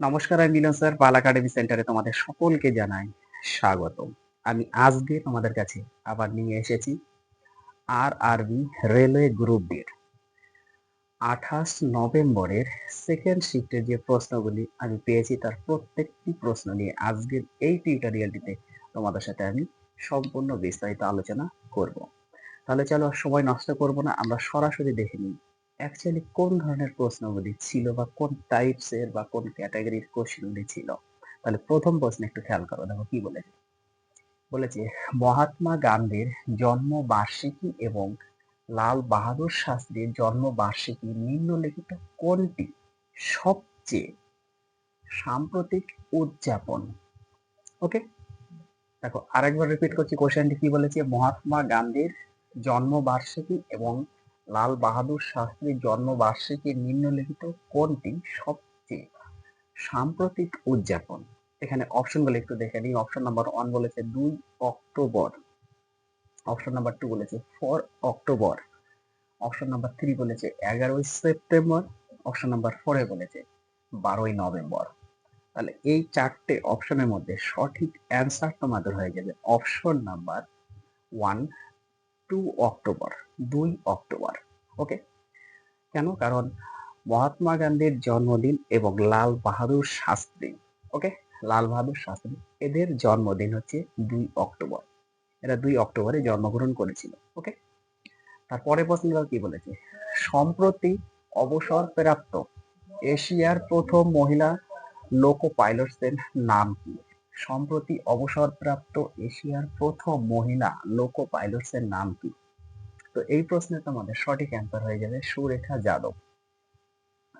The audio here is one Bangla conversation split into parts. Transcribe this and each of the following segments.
নমস্কার, আমি মিলন স্যার। পাল একাডেমি সেন্টারে তোমাদের সকলকে জানাই স্বাগত। আমি আজকে তোমাদের কাছে আবার নিয়ে এসেছি আর আরবি রেলওয়ে গ্রুপ ডির আঠাশ নভেম্বরের সেকেন্ড শিফটের যে প্রশ্নগুলি আমি পেয়েছি, তার প্রত্যেকটি প্রশ্ন নিয়ে আজকের এই টিউটোরিয়ালটিতে তোমাদের সাথে আমি সম্পূর্ণ বিস্তারিত আলোচনা করব। তাহলে চলো আর সময় নষ্ট করব না, আমরা সরাসরি দেখে নিই অ্যাকচুয়ালি কোন ধরনের প্রশ্নগুলি ছিল বা কোন টাইপস এর বা কোন ক্যাটাগরির কোশ্চেনগুলি ছিল? তাহলে প্রথম প্রশ্ন একটু খেয়াল করো, দেখো কি বলেছে? বলেছে, মহাত্মা গান্ধীর জন্ম বার্ষিকী এবং লাল বাহাদুর শাস্ত্রীর জন্ম বার্ষিকী নিম্নলিখিত কোনটি? সবচেয়ে সাম্প্রতিক উদযাপন। ওকে দেখো, আরেকবার রিপিট করছি কোশ্চেনটি কি বলেছে? মহাত্মা গান্ধীর জন্ম বার্ষিকী এবং লাল বাহাদুর শাস্ত্রীর জন্মবার্ষিকী নিম্নলিখিত কোনটি সবচেয়ে সাম্প্রতিক উদযাপন? এখানে অপশনগুলো একটু দেখে নিই। অপশন নাম্বার ওয়ান বলেছে দুই অক্টোবর। অপশন নাম্বার টু বলেছে four October. Option number three বলেছে এগারোই সেপ্টেম্বর। অপশন নাম্বার ফোরে বলেছে বারোই নভেম্বর। তাহলে এই চারটে অপশনের মধ্যে সঠিক অ্যান্সার তোমাদের হয়ে যাবে option number one two October, দুই অক্টোবর, ওকে? কেন? কারণ মহাত্মা গান্ধীর জন্মদিন এবং লাল বাহাদুর শাস্ত্রী, ওকে? লাল বাহাদুর শাস্ত্রী, এদের জন্মদিন হচ্ছে দুই অক্টোবর। এরা দুই অক্টোবরে জন্মগ্রহণ করেছিল, ওকে? তারপরে প্রশ্ন কি বলেছে? সম্প্রতি অবসরপ্রাপ্ত এশিয়ার প্রথম মহিলা লোকো পাইলটসের নাম কি? সম্প্রতি অবসরপ্রাপ্ত এশিয়ার প্রথম মহিলা লোকো পাইলটসের নাম কি? তো এই প্রশ্নের তোমাদের সঠিক অ্যান্সার হয়ে যাবে সুরেখা যাদব।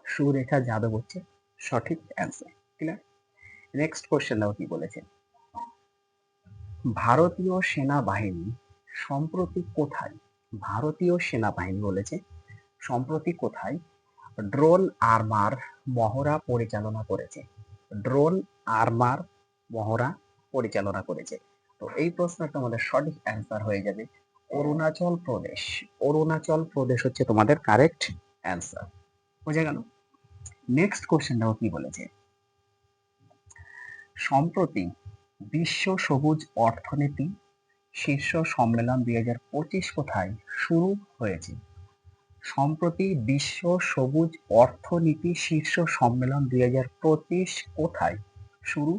সুরেখা যাদব হচ্ছে সঠিক অ্যান্সার ক্লিয়ার নেক্সট কোশ্চেন দাও কি বলেছে? ভারতীয় সেনাবাহিনী সম্প্রতি কোথায়, ভারতীয় সেনাবাহিনী বলেছে, সম্প্রতি কোথায় ড্রোন আর্মার মহড়া পরিচালনা করেছে? ড্রোন আর্মার মহড়া পরিচালনা করেছে। তো এই প্রশ্নের তোমাদের সঠিক অ্যান্সার হয়ে যাবে অরুণাচল প্রদেশ। অরুণাচল প্রদেশ হচ্ছে তোমাদের কারেক্ট অ্যান্সার বোঝা গেল? নেক্সট কোশ্চেনটাও কি বলেছে? সম্প্রতি বিশ্ব সবুজ অর্থনীতি শীর্ষ সম্মেলন দুই হাজার পঁচিশ কোথায় শুরু হয়েছে? সম্প্রতি বিশ্ব সবুজ অর্থনীতি শীর্ষ সম্মেলন দুই হাজার পঁচিশ কোথায় শুরু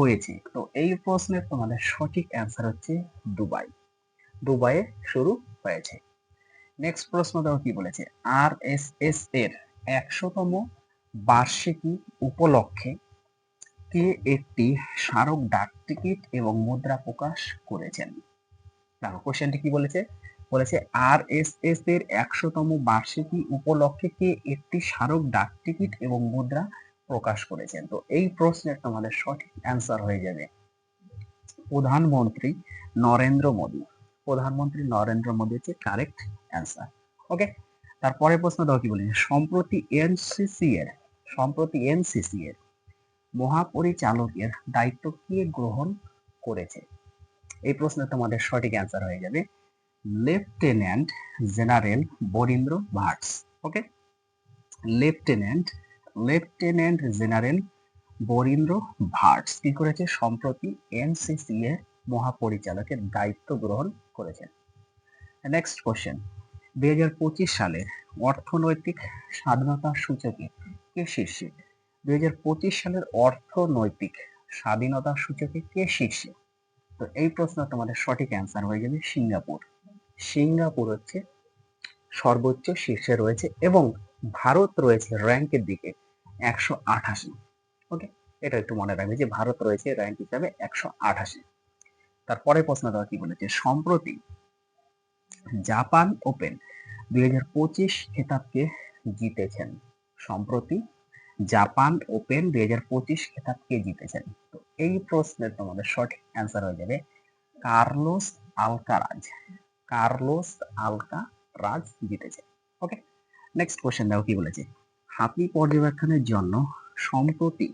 হয়েছে। তো এই প্রশ্নের তোমাদের সঠিক অ্যান্সার হচ্ছে দুবাই। দুবাইয়ে শুরু হয়েছে। নেক্সট প্রশ্ন দেখো কি বলেছে? আর এস এস এর একশোতম বার্ষিকী উপলক্ষে কে একটি স্মারক ডাক টিকিট এবং মুদ্রা প্রকাশ করেছেন? দেখো কোশ্চেনটি কি বলেছে? বলেছে আর এস এস এর একশোতম বার্ষিকী উপলক্ষে কে একটি স্মারক ডাক টিকিট এবং মুদ্রা প্রকাশ করেছেন তো এই প্রশ্নের তোমাদের সঠিক অ্যান্সার হয়ে যাবে প্রধানমন্ত্রী নরেন্দ্র মোদী। প্রধানমন্ত্রী নরেন্দ্র মোদী হচ্ছে কারেক্ট অ্যান্সার ওকে তারপরে প্রশ্ন দাও কি বলি, সম্প্রতি এনসিসি এর, সম্প্রতি এনসিসি এর মহাপরিচালকের দায়িত্ব কে গ্রহণ করেছে? এই প্রশ্নে তোমাদের সঠিক অ্যান্সার হয়ে যাবে lieutenant general Barindra Vats okay lieutenant lieutenant general Barindra Vats কি করেছে? সম্প্রতি এনসিসি এর মহাপরিচালকের দায়িত্ব গ্রহণ করেছেন। নেক্সট কোশ্চেন দুই হাজার পঁচিশ সালের অর্থনৈতিক স্বাধীনতা সূচকে কে শীর্ষে? দুই হাজার পঁচিশ সালের অর্থনৈতিক স্বাধীনতা সূচকে কে শীর্ষে? তো এই প্রশ্ন তোমাদের সঠিক অ্যান্সার হয়ে যাবে সিঙ্গাপুর। সিঙ্গাপুর হচ্ছে সর্বোচ্চ শীর্ষে রয়েছে এবং ভারত রয়েছে র্যাঙ্কের দিকে একশো আঠাশি। ওকে এটা একটু মনে রাখবে যে ভারত রয়েছে র্যাঙ্ক হিসাবে একশো আঠাশি। তারপরে প্রশ্ন দেওয়া কি বলেছে? সম্প্রতি জাপান ওপেন দুই হাজার পঁচিশ খেতাবকে জিতেছেন। সম্প্রতি জাপান ওপেন দুই হাজার পঁচিশ খেতাবকে জিতেছেন। তো এই প্রশ্নের তোমাদের সঠিক অ্যান্সার হয়ে যাবে Carlos Alcaraz. Carlos Alcaraz okay next question দেখো কি বলেছে? হাতি পর্যবেক্ষণের জন্য সম্প্রতি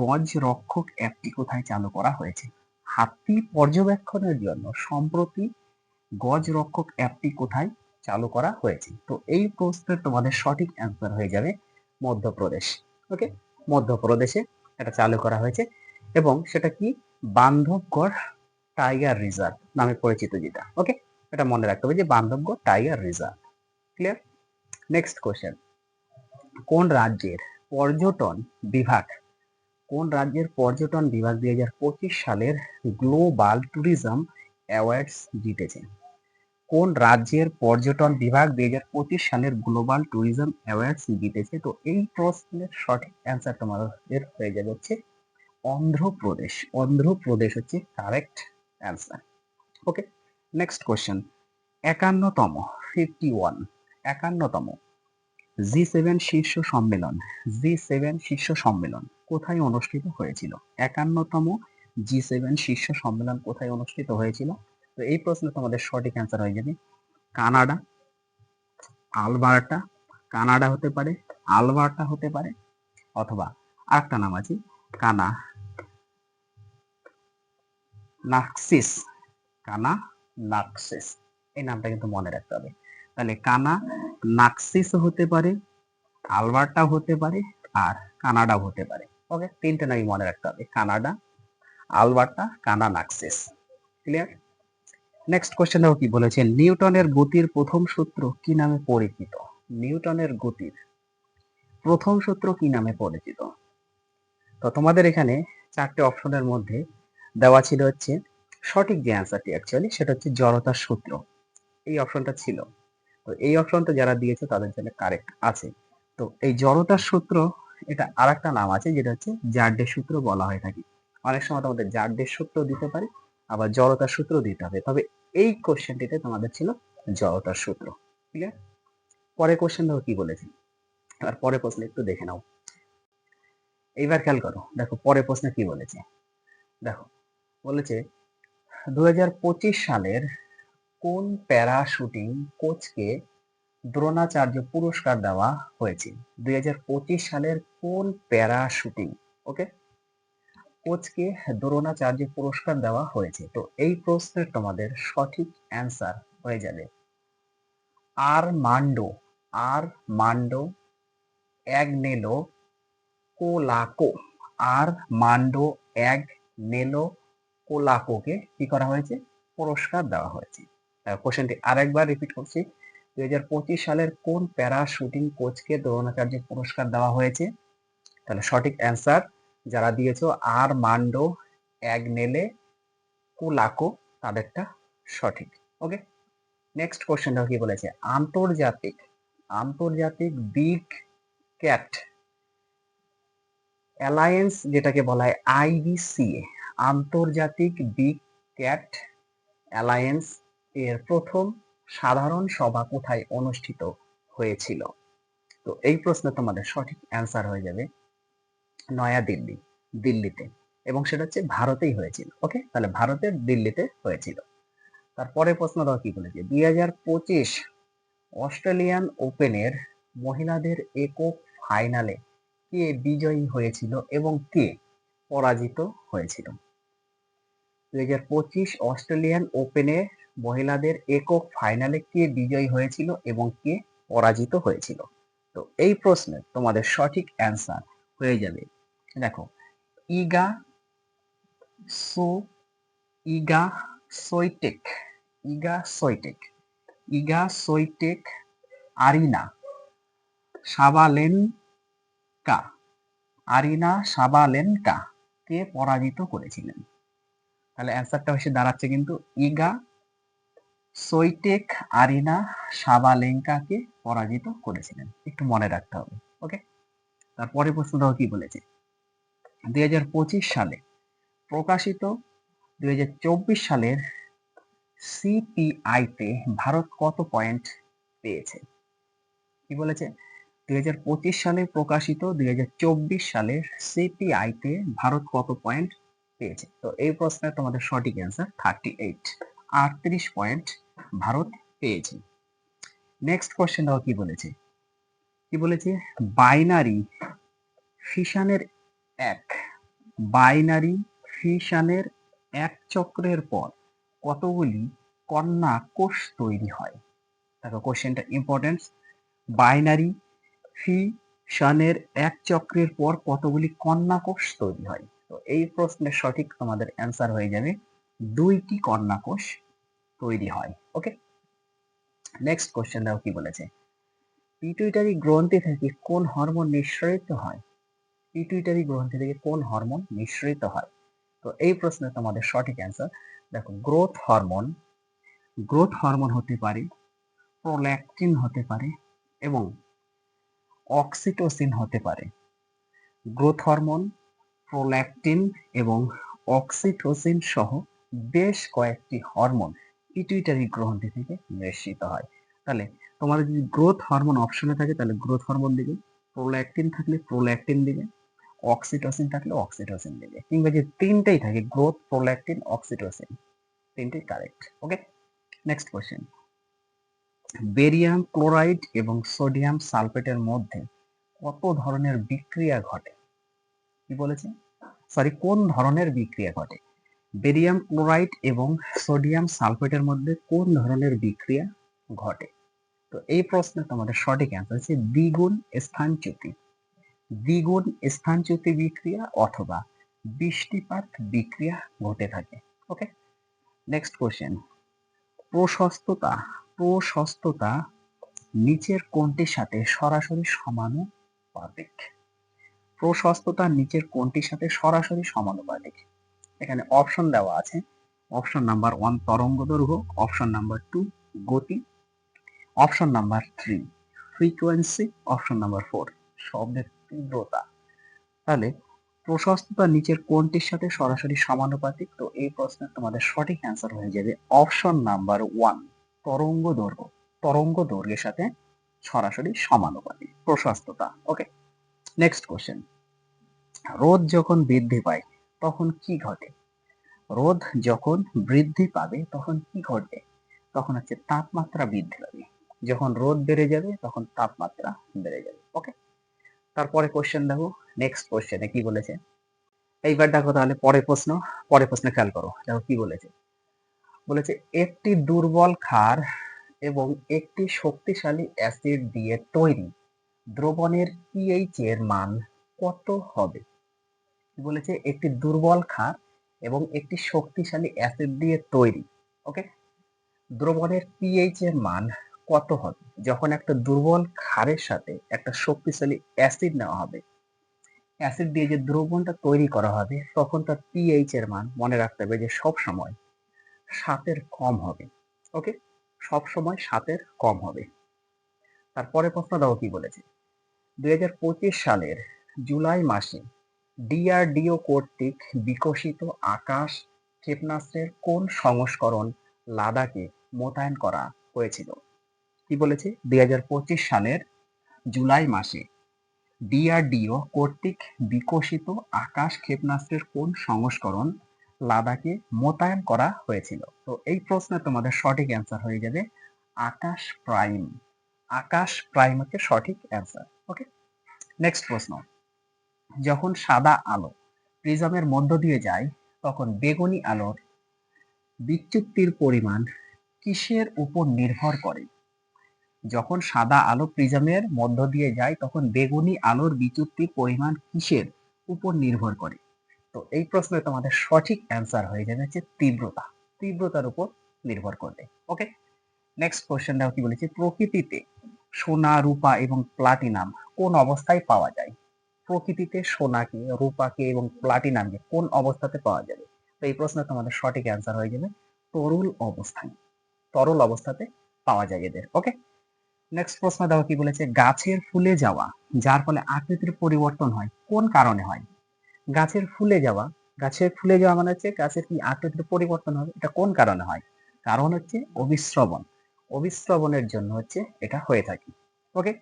গজ রক্ষক অ্যাপটি কোথায় চালু করা হয়েছে? হাতি পর্যবেক্ষণের জন্য সম্প্রতি গজ রক্ষক অ্যাপটি কোথায় চালু করা হয়েছে? তো এই প্রশ্নের তোমাদের সঠিক অ্যান্সার হয়ে যাবে মধ্যপ্রদেশ ওকে মধ্যপ্রদেশে এটা চালু করা হয়েছে এবং সেটা কি? বান্ধবগড় টাইগার রিজার্ভ নামে পরিচিত যেটা ওকে এটা মনে রাখতে হবে যে Bandhavgarh tiger reserve clear next question কোন রাজ্যের পর্যটন বিভাগ, কোন রাজ্যের পর্যটন বিভাগ দুই হাজার পঁচিশ সালের গ্লোবাল ট্যুরিজম অ্যাওয়ার্ডস জিতেছে? কোন রাজ্যের পর্যটন বিভাগ দুই হাজার পঁচিশ সালের গ্লোবাল ট্যুরিজম অ্যাওয়ার্ডস জিতেছে? তো এই প্রশ্নের সঠিক অ্যান্সার তোমাদের হয়ে যাবে হচ্ছে অন্ধ্রপ্রদেশ। অন্ধ্রপ্রদেশ হচ্ছে correct answer okay next question একান্নতম fifty one একান্নতম। জি সেভেন শীর্ষ সম্মেলন। জি সেভেন শীর্ষ সম্মেলন কোথায় অনুষ্ঠিত হয়েছিল? একান্নতম জি সেভেন শীর্ষ সম্মেলন কোথায় অনুষ্ঠিত হয়েছিল? তো এই প্রশ্নে তোমাদের সঠিক অ্যান্সার হয়ে যাবে। কানাডা, আলবার্টা, কানাডা হতে পারে, আলবার্টা হতে পারে, অথবা আরেকটা নাম আছে, কানা নাক্সিস কানা নাক্সিস এই নামটা কিন্তু মনে রাখতে হবে। তাহলে কানা নাক্সিস হতে পারে, আলবার্টা হতে পারে আর কানাডা হতে পারে। ওকে তিনটে নামই মনে রাখতে হবে, কানাডা, আলবার্টা, কানা নাক্সিস। ক্লিয়ার নেক্সট কোশ্চেন দেখো কি বলেছে, নিউটনের গতির প্রথম সূত্র কি নামে পরিচিত? নিউটনের গতির প্রথম সূত্র কি নামে পরিচিত? তো তোমাদের এখানে চারটে অপশনের মধ্যে দেওয়া ছিল হচ্ছে সঠিক যে অ্যান্সারটি অ্যাকচুয়ালি সেটা হচ্ছে জড়তার সূত্র। এই অপশনটা ছিল। তো এই অপশনটা যারা দিয়েছে তাদের জন্য কারেক্ট আছে। তো এই জড়তার সূত্র, এটা আর একটা নাম আছে যেটা হচ্ছে জার্ডের সূত্র বলা হয়ে থাকে। অনেক সময় তোমাদের জার্ডের সূত্র দিতে পারে, আবার জড়তার সূত্র দিতে হবে। তবে এই কোশ্চেনটিতে তোমাদের ছিল জড়তার সূত্র ক্লিয়ার পরে কোশ্চেন দেখো কি বলেছে। আর পরে প্রশ্ন একটু দেখে নাও। এইবার খেয়াল করো, দেখো পরে প্রশ্ন কি বলেছে? দেখো, বলেছে দু হাজার পঁচিশ সালের কোন প্যারা শুটিং কোচকে দ্রোণাচার্য পুরস্কার দেওয়া হয়েছে? দুই হাজার পঁচিশ সালের কোন প্যারা শুটিং ওকে? কোচকে দ্রোণাচার্য পুরস্কার দেওয়া হয়েছে। তো এই প্রশ্নের তোমাদের সঠিক অ্যান্সার হয়ে যাবে। আর মান্ডো আর মান্ডো এক নেলো কোলাকো আর মান্ডো এক নেলো কোলাকোকে কি করা হয়েছে? পুরস্কার দেওয়া হয়েছে। কোশ্চেনটি আরেকবার রিপিট করছি। দুই হাজার পঁচিশ সালের কোন প্যারা শুটিং কোচকে দ্রোণাচার্য পুরস্কার দেওয়া হয়েছে? তাহলে সঠিক অ্যান্সার যারা দিয়েছ আর মান্ডো এক নেলে কুলাকো, তাদেরটা সঠিক। ওকে নেক্সট কোশ্চেনটা কি বলেছে? আন্তর্জাতিক আন্তর্জাতিক বিগ ক্যাট অ্যালায়েন্স যেটাকে বলা হয় আইবিসিএ আন্তর্জাতিক বিগ ক্যাট অ্যালায়েন্স এর প্রথম সাধারণ সভা কোথায় অনুষ্ঠিত হয়েছিল? তো এই প্রশ্নে তোমাদের সঠিক অ্যান্সার হয়ে যাবে নয়া দিল্লি দিল্লিতে। এবং সেটা হচ্ছে ভারতেই হয়েছিল ওকে তাহলে ভারতের দিল্লিতে হয়েছিল। তারপরে প্রশ্ন দাও কি বলেছে? দুই হাজার পঁচিশ অস্ট্রেলিয়ান ওপেনের মহিলাদের একক ফাইনালে কে বিজয়ী হয়েছিল এবং কে পরাজিত হয়েছিল? দুই হাজার পঁচিশ অস্ট্রেলিয়ান ওপেনে মহিলাদের একক ফাইনালে কে বিজয়ী হয়েছিল এবং কে পরাজিত হয়েছিল? তো এই প্রশ্নের তোমাদের সঠিক অ্যান্সার হয়ে যাবে। দেখো, ইগা সো, ইগা সৈটেক ইগা সৈটেক ইগা সৈটেক আরিনা, সাবালেনকা আরিনা সাবালেনকা কে পরাজিত করেছিলেন? তাহলে অ্যান্সারটা হচ্ছে দাঁড়াচ্ছে কিন্তু ইগা সৈটেক আরিনা সাবালেঙ্কাকে পরাজিত করেছিলেন। একটু মনে রাখতে হবে ওকে তারপরে প্রশ্নটাও কি বলেছে? দুই হাজার পঁচিশ সালে প্রকাশিত দুই হাজার চব্বিশ সালের সিপিআইতে ভারত কত পয়েন্ট পেয়েছে? কি বলেছে? দুই হাজার পঁচিশ সালে প্রকাশিত দুই হাজার চব্বিশ সালের সিপিআইতে ভারত কত পয়েন্ট পেয়েছে? তো এই প্রশ্নের তোমাদের সঠিক অ্যান্সার থার্টি এইট আটত্রিশ পয়েন্ট ভারত পেয়েছে। নেক্সট কোশ্চেন দেখো কি বলেছে? কি বলেছে? বাইনারি ফিশানের এক। বাইনারি ফিশানের এক চক্রের পর কতগুলি কন্যা কোষ তৈরি হয়? দেখো কোশ্চেনটা ইম্পর্টেন্স বাইনারি ফি শানের এক চক্রের পর কতগুলি কন্যা কোষ তৈরি হয়? তো এই প্রশ্নের সঠিক তোমাদের অ্যান্সার হয়ে যাবে, দুইটি কন্যা কোষ তৈরি হয়। ওকে নেক্সট কোশ্চেন দেখো কি বলেছে? পিটুইটারি গ্রন্থি থেকে কোন হরমোন নিঃসরিত হয়? পিটুইটারি গ্রন্থি থেকে কোন হরমোন নিঃসরিত হয়? তো এই প্রশ্নে তোমাদের সঠিক অ্যান্সার দেখো গ্রোথ হরমোন গ্রোথ হরমোন হতে পারে প্রোল্যাকটিন হতে পারে এবং অক্সিটোসিন হতে পারে। গ্রোথ হরমোন প্রোল্যাকটিন এবং অক্সিটোসিন সহ বেশ কয়েকটি হরমোন পিটুইটারি গ্রন্থি থেকে নিঃসৃত হয়। তাহলে তোমাদের যদি গ্রোথ হরমোন অপশনে থাকে, তাহলে গ্রোথ হরমোন দিবে। প্রোল্যাকটিন থাকলে প্রোল্যাকটিন দিবে। অক্সিটোসিন থাকলে অক্সিটোসিন দিবে। কিংবা যে তিনটেই থাকে গ্রোথ প্রোল্যাকটিন অক্সিটোসিন তিনটেই correct okay next question barium chloride এবং সোডিয়াম সালফেটের মধ্যে কত ধরনের বিক্রিয়া ঘটে? কি বলেছে? সরি কোন ধরনের বিক্রিয়া ঘটে? বেরিয়াম ক্লোরাইড এবং সোডিয়াম সালফেটের মধ্যে কোন ধরনের বিক্রিয়া ঘটে? তো এই প্রশ্নে তোমাদের সঠিক অ্যান্সার হচ্ছে দ্বিগুণ স্থানচ্যুতি দ্বিগুণ স্থানচ্যুতি বিক্রিয়া অথবা বৃষ্টিপাত বিক্রিয়া ঘটে থাকে ওকে নেক্সট কোশ্চেন প্রশস্ততা প্রশস্ততা নিচের কোনটির সাথে সরাসরি সমানুপাতিক? প্রশস্ততা নিচের কোনটির সাথে সরাসরি সমানুপাতিক? এখানে অপশন দেওয়া আছে। অপশন নাম্বার ওয়ান তরঙ্গ দৈর্ঘ্য। অপশন নাম্বার টু গতি। Option number three frequency option number four শব্দের তীব্রতা। তাহলে প্রশস্ততা নিচের কোনটির সাথে সরাসরি সমানুপাতিক? তো এই প্রশ্নের তোমাদের সঠিক অ্যান্সার হয়ে যাবে অপশন নাম্বার ওয়ান তরঙ্গ দৈর্ঘ্য। তরঙ্গ দৈর্ঘ্যের সাথে সরাসরি সমানুপাতিক, প্রশস্ততা। ওকে নেক্সট কোশ্চেন রোদ যখন বৃদ্ধি পায় তখন কি ঘটে? রোদ যখন বৃদ্ধি পাবে, তখন কি ঘটবে? তখন হচ্ছে তাপমাত্রা বৃদ্ধি পাবে। যখন রোদ বেড়ে যাবে, তখন তাপমাত্রা বেড়ে যাবে। ওকে তারপরে কোশ্চেন দেখো নেক্সট কোশ্চেনে কি বলেছে? এইবার দেখো তাহলে পরের প্রশ্ন, পরের প্রশ্নে খেয়াল করো। দেখো কি বলেছে? বলেছে, একটি দুর্বল ক্ষার এবং একটি শক্তিশালী অ্যাসিড দিয়ে তৈরি দ্রবণের পিএইচ এর মান কত হবে? বলেছে একটি দুর্বল ক্ষার এবং একটি শক্তিশালী অ্যাসিড দিয়ে তৈরি ওকে দ্রবণের পিএইচ এর মান কত হবে? যখন একটা দুর্বল ক্ষারের সাথে একটা শক্তিশালী অ্যাসিড নেওয়া হবে অ্যাসিড দিয়ে যে দ্রবণটা তৈরি করা হবে, তখন তার পিএইচ এর মান মনে রাখতে হবে যে সব সময় সাতের কম হবে ওকে সব সময় সাতের কম হবে। তারপরে প্রশ্ন দাও কি বলেছে? দুই হাজার পঁচিশ সালের জুলাই মাসে ডিআরডিও কর্তৃক বিকশিত আকাশ ক্ষেপণাস্ত্রের কোন সংস্করণ লাদাখে মোতায়েন করা হয়েছিল? কি বলেছে? দু হাজার পঁচিশ সালের জুলাই মাসে ডিআরডিও কর্তৃক বিকশিত আকাশ ক্ষেপণাস্ত্রের কোন সংস্করণ লাদাখে মোতায়েন করা হয়েছিল? তো এই প্রশ্নে তোমাদের সঠিক অ্যান্সার হয়ে যাবে আকাশ প্রাইম। আকাশ প্রাইম হচ্ছে সঠিক অ্যান্সার ওকে নেক্সট প্রশ্ন। যখন সাদা আলো প্রিজমের মধ্য দিয়ে যায়, তখন বেগুনি আলোর বিচ্যুতির পরিমাণ কিসের উপর নির্ভর করে? যখন সাদা আলো প্রিজমের মধ্য দিয়ে যায়, তখন বেগুনি আলোর বিচ্যুতির পরিমাণ কিসের উপর নির্ভর করে? তো এই প্রশ্নে তোমাদের সঠিক অ্যান্সার হয়ে যাবে হচ্ছে তীব্রতা। তীব্রতার উপর নির্ভর করবে। ওকে নেক্সট কোশ্চেনটাও কি বলেছে? প্রকৃতিতে সোনা, রূপা এবং প্লাটিনাম কোন অবস্থায় পাওয়া যায়? প্রকৃতিতে সোনাকে, রূপাকে এবং প্লাটিনামকে কোন অবস্থাতে পাওয়া যাবে? তো এই প্রশ্নে তোমাদের সঠিক অ্যান্সার হয়ে যাবে তরল অবস্থায় তরল অবস্থাতে পাওয়া যায় এদের ওকে নেক্সট প্রশ্ন দেখো কি বলেছে, গাছের ফুলে যাওয়া, যার ফলে আকৃতির পরিবর্তন হয়, কোন কারণে হয়? গাছের ফুলে যাওয়া, গাছের ফুলে যাওয়া মানে হচ্ছে গাছের কি আকৃতির পরিবর্তন হবে, এটা কোন কারণে হয়? কারণ হচ্ছে অবিশ্রবণ, অবিশ্রবণের জন্য হচ্ছে এটা হয়ে থাকে ওকে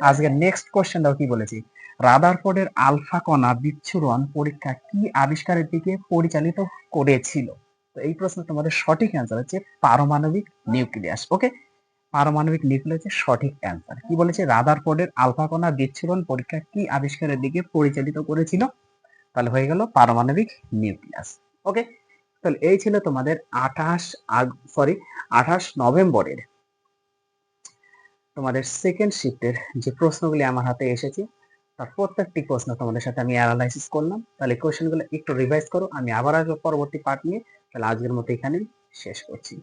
আজকে নেক্সট কোশ্চেনটাও কি বলেছি রাদারফোর্ডের আলফা কণা বিচ্ছুরণ পরীক্ষা কি আবিষ্কারের দিকে পরিচালিত করেছিল? তো এই প্রশ্ন তোমাদের সঠিক অ্যান্সার হচ্ছে পারমাণবিক নিউক্লিয়াস ওকে পারমাণবিক নিউক্লিয়াসের সঠিক অ্যান্সার কি বলেছে? রাদারফোর্ডের আলফা কণা বিচ্ছুরণ পরীক্ষা কি আবিষ্কারের দিকে পরিচালিত করেছিল? তাহলে হয়ে গেল পারমাণবিক নিউক্লিয়াস ওকে তাহলে এই ছিল তোমাদের আঠাশ সরি আঠাশ নভেম্বরের তোমাদের সেকেন্ড শিফটের যে প্রশ্নগুলি আমার হাতে এসেছে তার প্রত্যেকটি প্রশ্ন তোমাদের সাথে আমি অ্যানালাইসিস করলাম। তাহলে কোশ্চেনগুলো একটু রিভাইজ করো, আমি আবার আসব পরবর্তী পার্ট নিয়ে। তাহলে আজকের মতো এখানেই শেষ করছি।